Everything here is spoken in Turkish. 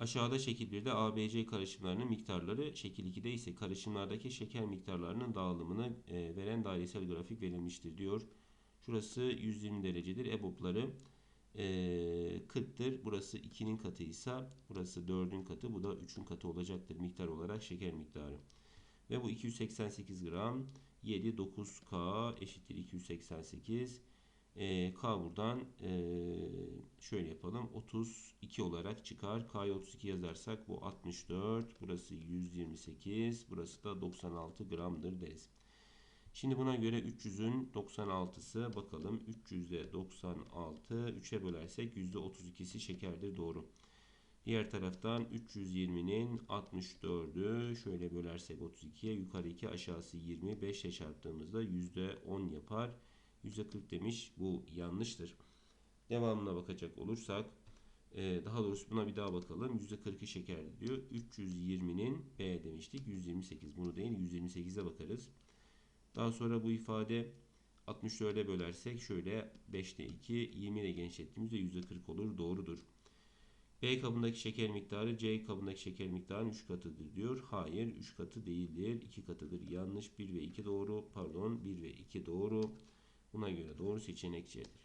Aşağıda şekil 1'de ABC karışımlarının miktarları, şekil 2'de ise karışımlardaki şeker miktarlarının dağılımını e, veren dairesel grafik verilmiştir diyor. Şurası 120 derecedir. EBOB'ları e, 40'tır. Burası 2'nin katıysa burası 4'ün katı. Bu da 3'ün katı olacaktır miktar olarak şeker miktarı. Ve bu 288 gram 7 9K eşittir 288. E, K buradan e, şöyle yapalım. 32 olarak çıkar. K'ya 32 yazarsak bu 64. Burası 128. Burası da 96 gramdır deriz. Şimdi buna göre 300'ün 96'sı bakalım 300'de 96 3'e bölersek %32'si şekerdir doğru. Diğer taraftan 320'nin 64'ü şöyle bölersek 32'ye yukarı 2 aşağısı 20 5 ile çarptığımızda %10 yapar. %40 demiş bu yanlıştır. Devamına bakacak olursak e, daha doğrusu buna bir daha bakalım. %40'ı şekerli diyor. 320'nin B demiştik. 128 bunu değil 128'e bakarız. Daha sonra bu ifade 64'e bölersek şöyle 5'te 2 20 ile genişlettiğimizde %40 olur. Doğrudur. B kabındaki şeker miktarı C kabındaki şeker miktarının 3 katıdır diyor. Hayır 3 katı değildir. 2 katıdır. Yanlış 1 ve 2 doğru. Pardon 1 ve 2 doğru. Buna göre doğru seçenek C'dir.